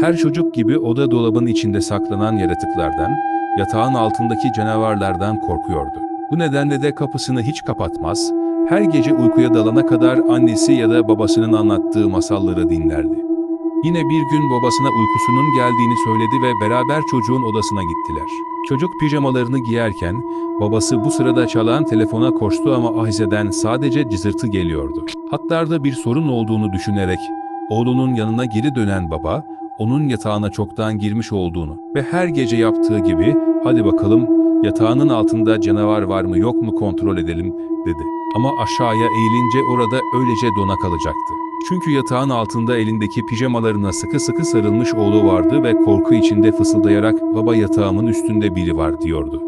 Her çocuk gibi o da dolabın içinde saklanan yaratıklardan, yatağın altındaki canavarlardan korkuyordu. Bu nedenle de kapısını hiç kapatmaz, her gece uykuya dalana kadar annesi ya da babasının anlattığı masalları dinlerdi. Yine bir gün babasına uykusunun geldiğini söyledi ve beraber çocuğun odasına gittiler. Çocuk pijamalarını giyerken babası bu sırada çalan telefona koştu ama Ahize'den sadece cızırtı geliyordu. Hatlarda bir sorun olduğunu düşünerek oğlunun yanına geri dönen baba onun yatağına çoktan girmiş olduğunu ve her gece yaptığı gibi hadi bakalım yatağının altında canavar var mı yok mu kontrol edelim dedi. Ama aşağıya eğilince orada öylece dona kalacaktı. Çünkü yatağın altında elindeki pijamalarına sıkı sıkı sarılmış oğlu vardı ve korku içinde fısıldayarak baba yatağımın üstünde biri var diyordu.